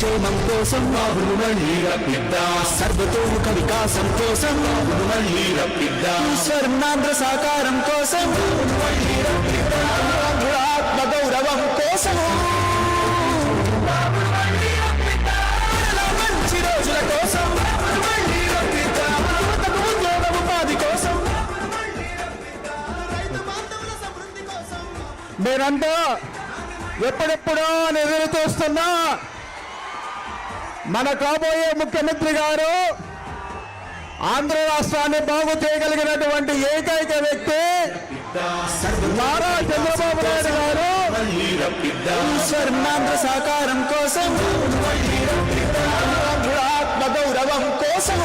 సంక్షేమం కోసం మళ్ళీ రప్పిద్దా సర్వతోముఖ వికాసం కోసం మళ్ళీ రప్పిద్దా స్వర్ణాంధ్ర సాకారం కోసం ఆత్మ గౌరవం కోసం మీరంతా ఎప్పుడెప్పుడో అని ఎదురు చూస్తున్నా మన కాబోయే ముఖ్యమంత్రి గారు ఆంధ్ర రాష్ట్రాన్ని బాగు చేయగలిగినటువంటి ఏకైక వ్యక్తి నారా చంద్రబాబు నాయుడు గారు. మళ్ళీ సహకారం కోసం ఆత్మ గౌరవం కోసం.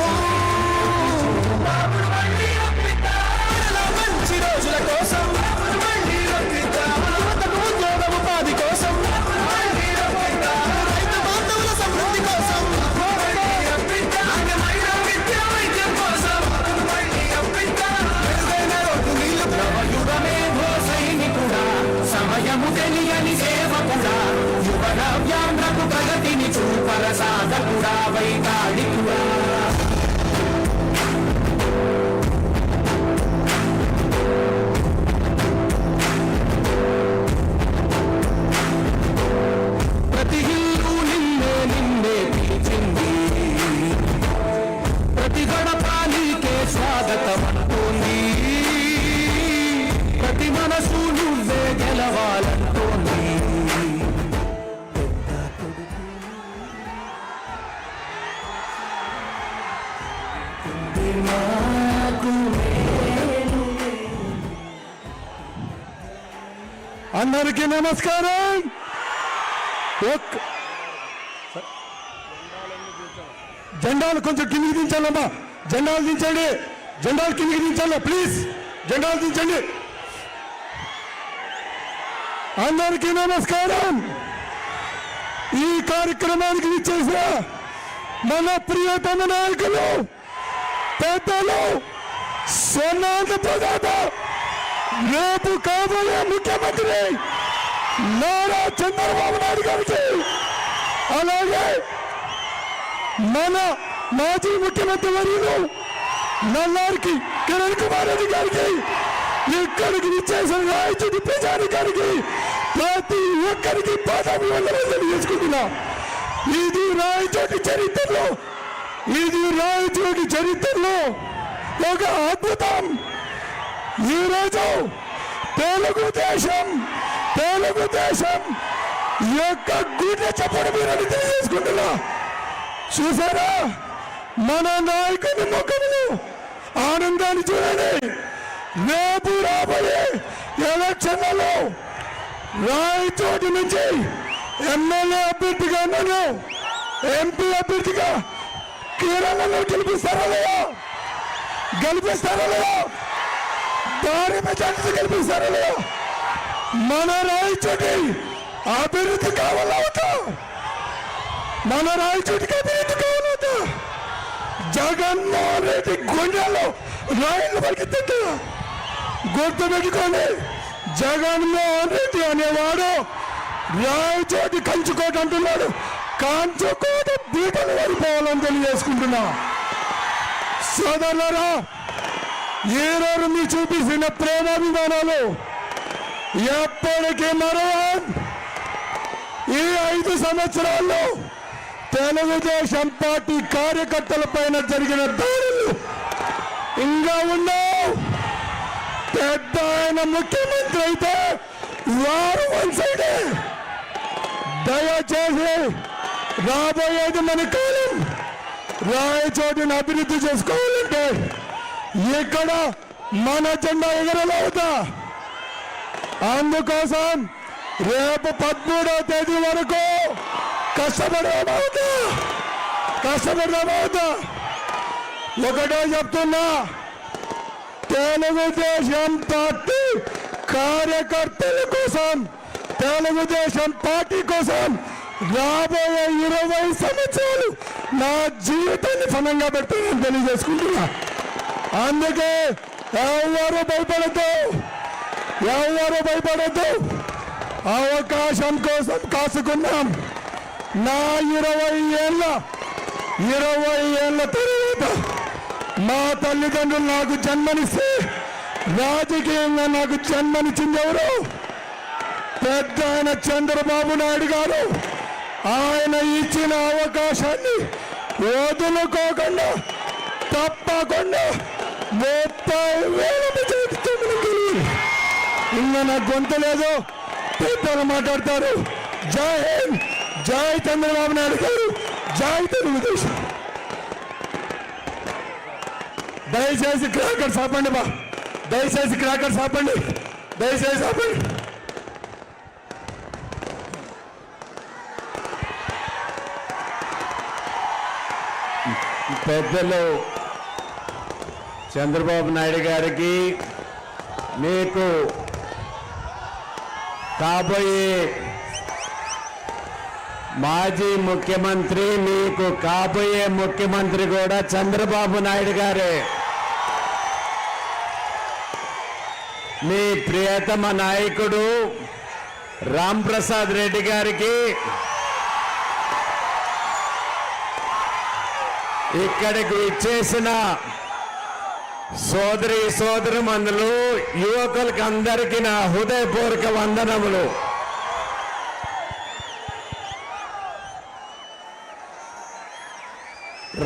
అందరికీ నమస్కారం. జెండాలు కొంచెం కిందికి దించాలమ్మా. జెండాలు దించండి. జెండాలు కిందికి దించాల ప్లీజ్. జెండాలు దించండి. అందరికీ నమస్కారం. ఈ కార్యక్రమానికి ఇచ్చేసిన మన ప్రియతమ నాయకులు పెద్దలు సోనాథ ప్రదాత రేపు కాబోయే ముఖ్యమంత్రి నారా చంద్రబాబు నాయుడు గారికి. అలాగే మన మాజీ ముఖ్యమంత్రి వర్యులు నల్లారికి కిరణ్ కుమార్ రెడ్డి గారికి ఇక్కడికి ఇచ్చేసిన రాయచూటి ప్రజాని గారికి ప్రతి ఒక్కరికి పదవి వందలు తెలియజేసుకుంటున్నా. ఇది రాయచోటి చరిత్రలో ఇది రాయచోటి చరిత్రలో ఒక అద్భుతం. ఈరోజు తెలుగుదేశం తెలుగుదేశం యొక్క గుడ్డ చప్పుడు మీరు తెలియజేసుకుంటున్నా. చూసారా? మన నాయకుని ముఖములు ఆనందాన్ని చూడండి. రేపు రాబోయే ఎలక్షన్లలో రాయచోటి నుంచి ఎమ్మెల్యే అభ్యర్థిగా నన్ను ఎంపీ అభ్యర్థిగా కేరళలో గెలిపిస్తారా లేదా? గెలిపిస్తారా లేదా? భారీ మెజార్టీ గెలిపిస్తారా లేదా మన రాయచోటి అభివృద్ధి కావాలవుతా మన రాయచోటికి అభివృద్ధి కావాలవుతా జగన్మోహన్ రెడ్డి గుండెల్లో రాయలు పరిగెత్తా గుర్తు పెట్టుకోండి. జగన్మోహన్ రెడ్డి అనేవాడు రాయచోటి కంచుకోట అంటున్నాడు. కంచుకోట బీటలు పడిపోవాలని తెలియజేసుకుంటున్నా. సోదరులరా ఈ రోజు మీరు చూపిస్తున్న ప్రేమాభిమానాలు ఎప్పటికీ మరో ఈ ఐదు సంవత్సరాల్లో తెలుగుదేశం పార్టీ కార్యకర్తల పైన జరిగిన దాడులు ఇంకా ఉండవు. పెద్ద ఆయన ముఖ్యమంత్రి అయితే వారు వన్ సైడే. దయచేసి రాబోయేది మన కాలం. రాయచోటిని అభివృద్ధి చేసుకోవాలంటే ఇక్కడ మన జెండా ఎగరలేదా? అందుకోసం రేపు పదమూడవ తేదీ వరకు కష్టపడమవుతా కష్టపడమవుతా ఒకటే చెప్తున్నా తెలుగుదేశం పార్టీ కార్యకర్తల కోసం తెలుగుదేశం పార్టీ కోసం రాబోయే ఇరవై సంవత్సరాలు నా జీవితాన్ని ఫలంగా పెడతానని తెలియజేసుకుంటున్నా. అందుకే ఎవరు భయపడద్దు. ఎవరు భయపడద్దు. అవకాశం కోసం కాసుకున్నాం. నా ఇరవై ఏళ్ళ ఇరవై ఏళ్ళ తర్వాత మా తల్లిదండ్రులు నాకు జన్మనిస్తే రాజకీయంగా నాకు జన్మనిచ్చింది ఎవరు? పెద్ద ఆయన చంద్రబాబు నాయుడు గారు. ఆయన ఇచ్చిన అవకాశాన్ని వదులుకోకుండా తప్పకుండా ముప్పై వేల ఇంకా నాకు గొంత లేదు. పెద్దలు మాట్లాడతారు. జై హింద్. జై చంద్రబాబు నాయుడు గారు. జై తెలుగుదేశం. దయచేసి క్రాకర్స్ ఆపండి బా. దయచేసి క్రాకర్స్ ఆపండి దయచేసి ఆపండి పెద్దలు చంద్రబాబు నాయుడు గారికి మీకు కాబోయే మాజీ ముఖ్యమంత్రి మీకు కాబోయే ముఖ్యమంత్రి కూడా చంద్రబాబు నాయుడు గారే. మీ ప్రియతమ నాయకుడు రాంప్రసాద్ రెడ్డి గారికి ఇక్కడికి ఇచ్చేసిన సోదరి సోదరు మందులు యువకులకి అందరికీ నా హృదయపూర్వక వందనములు.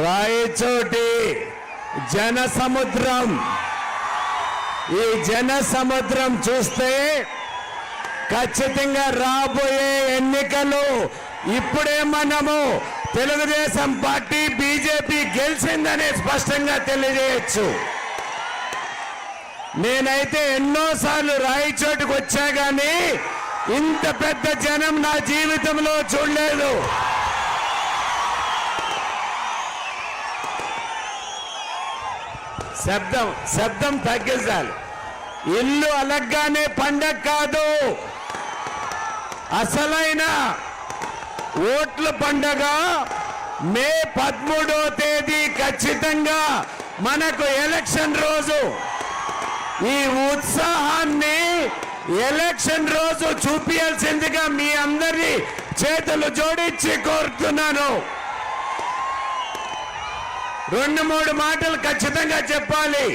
రాయచోటి జన సముద్రం ఈ జన సముద్రం చూస్తే ఖచ్చితంగా రాబోయే ఎన్నికలు ఇప్పుడే మనము తెలుగుదేశం పార్టీ బీజేపీ గెలిచిందనే స్పష్టంగా తెలియజేయచ్చు. నేనైతే ఎన్నోసార్లు రాయచోటుకు వచ్చా కానీ ఇంత పెద్ద జనం నా జీవితంలో చూడలేదు. శబ్దం శబ్దం తగ్గించాలి. ఇల్లు అలగ్గానే పండగ కాదు. అసలైన ఓట్ల పండగ మే పదమూడో తేదీ ఖచ్చితంగా మనకు ఎలక్షన్ రోజు. ఈ ఉత్సాహాన్ని ఎలక్షన్ రోజు చూపించాల్సిందిగా మీ అందరి చేతులు జోడించి కోరుతున్నాను. రెండు మూడు మాటలు ఖచ్చితంగా చెప్పాలి.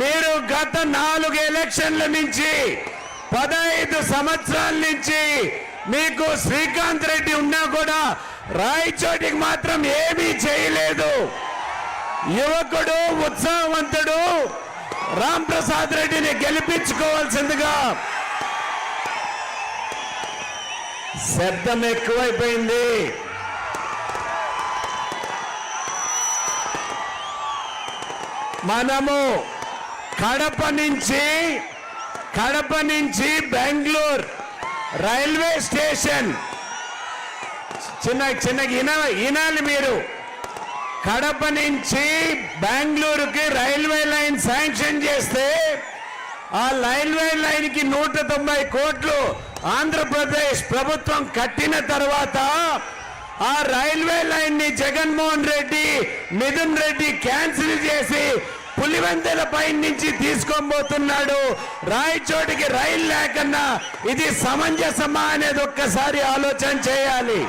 మీరు గత నాలుగు ఎలక్షన్ల నుంచి పదహైదు సంవత్సరాల నుంచి మీకు శ్రీకాంత్ రెడ్డి ఉన్నా కూడా రాయచోటికి మాత్రం ఏమీ చేయలేదు. యువకుడు ఉత్సాహవంతుడు రామ్ ప్రసాద్ రెడ్డిని గెలిపించుకోవాల్సిందిగా శబ్దం ఎక్కువైపోయింది. మనము కడప నుంచి కడప నుంచి బెంగళూరు రైల్వే స్టేషన్. చిన్న చిన్న ఇన ఇనాలి మీరు. కడప నుంచి బెంగళూరుకి రైల్ లైన్ శాంక్షన్ చేస్తే ఆ రైల్వే లైన్కి నూట తొంభై కోట్లు ఆంధ్రప్రదేశ్ ప్రభుత్వం కట్టిన తర్వాత ఆ రైల్వే లైన్ని జగన్మోహన్ రెడ్డి మిథున్ రెడ్డి క్యాన్సిల్ చేసి పులివెందెల పై నుంచి తీసుకోబోతున్నాడు రాయచోటికి రైలు లేకన్నా ఇది సమంజసమా అనేది ఒక్కసారి ఆలోచన చేయాలి.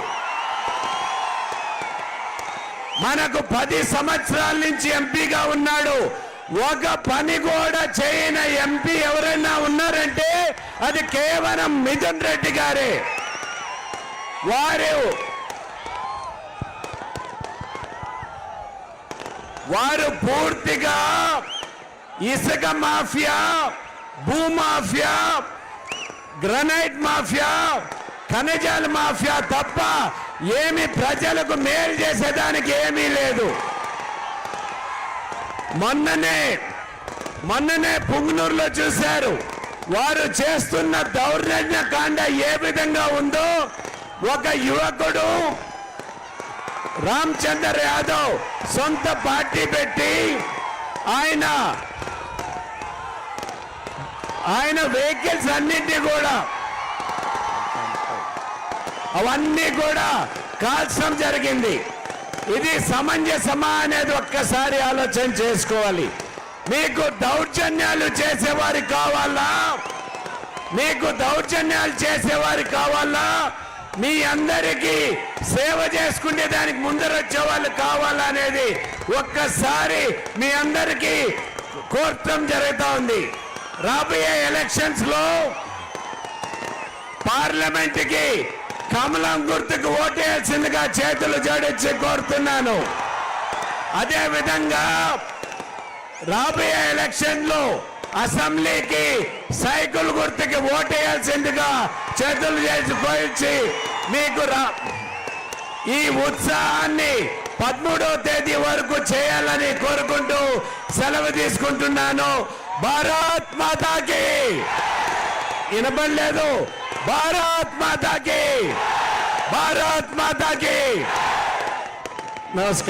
మనకు పది సంవత్సరాల నుంచి ఎంపీగా ఉన్నాడు. ఒక పని కూడా చేయని ఎంపీ ఎవరైనా ఉన్నారంటే అది కేవలం మిథున్ రెడ్డి గారే. వారు వారు పూర్తిగా ఇసుక మాఫియా భూమాఫియా గ్రనైట్ మాఫియా ఖనిజాల మాఫియా తప్ప ఏమి ప్రజలకు మేలు చేసేదానికి ఏమీ లేదు. మొన్ననే మొన్ననే పుంగనూరులో చూశారు. వారు చేస్తున్న దౌర్జన్య కాండ ఏ విధంగా ఉందో ఒక యువకుడు రామచందర్ యాదవ్ సొంత పార్టీ పెట్టి ఆయన ఆయన వెహికల్స్ అన్నింటినీ కూడా అవన్నీ కూడా కాల్చడం జరిగింది. ఇది సమంజసమా అనేది ఒక్కసారి ఆలోచన చేసుకోవాలి. మీకు దౌర్జన్యాలు చేసేవారు కావాలా? మీకు దౌర్జన్యాలు చేసేవారు కావాలా? మీ అందరికీ సేవ చేసుకునే దానికి ముందరొచ్చే వాళ్ళు కావాలా అనేది ఒక్కసారి మీ అందరికీ కోర్టం జరుగుతూ ఉంది. రాబోయే ఎలక్షన్స్లో కమలం గుర్తుకు ఓటేయాల్సిందిగా చేతులు జోడించి కోరుతున్నాను. అదే విధంగా రాబోయే ఎలక్షన్లో అసెంబ్లీకి సైకిల్ గుర్తుకి ఓటేయాల్సిందిగా చేతులు చేసి పోయించి మీకు రా ఈ ఉత్సాహాన్ని పదమూడవ తేదీ వరకు చేయాలని కోరుకుంటూ సెలవు తీసుకుంటున్నాను. భారత్ మాతాకి! వినపడలేదు. భారత్ మాతాకి! భారత్ మాతాకి! నమస్కారం.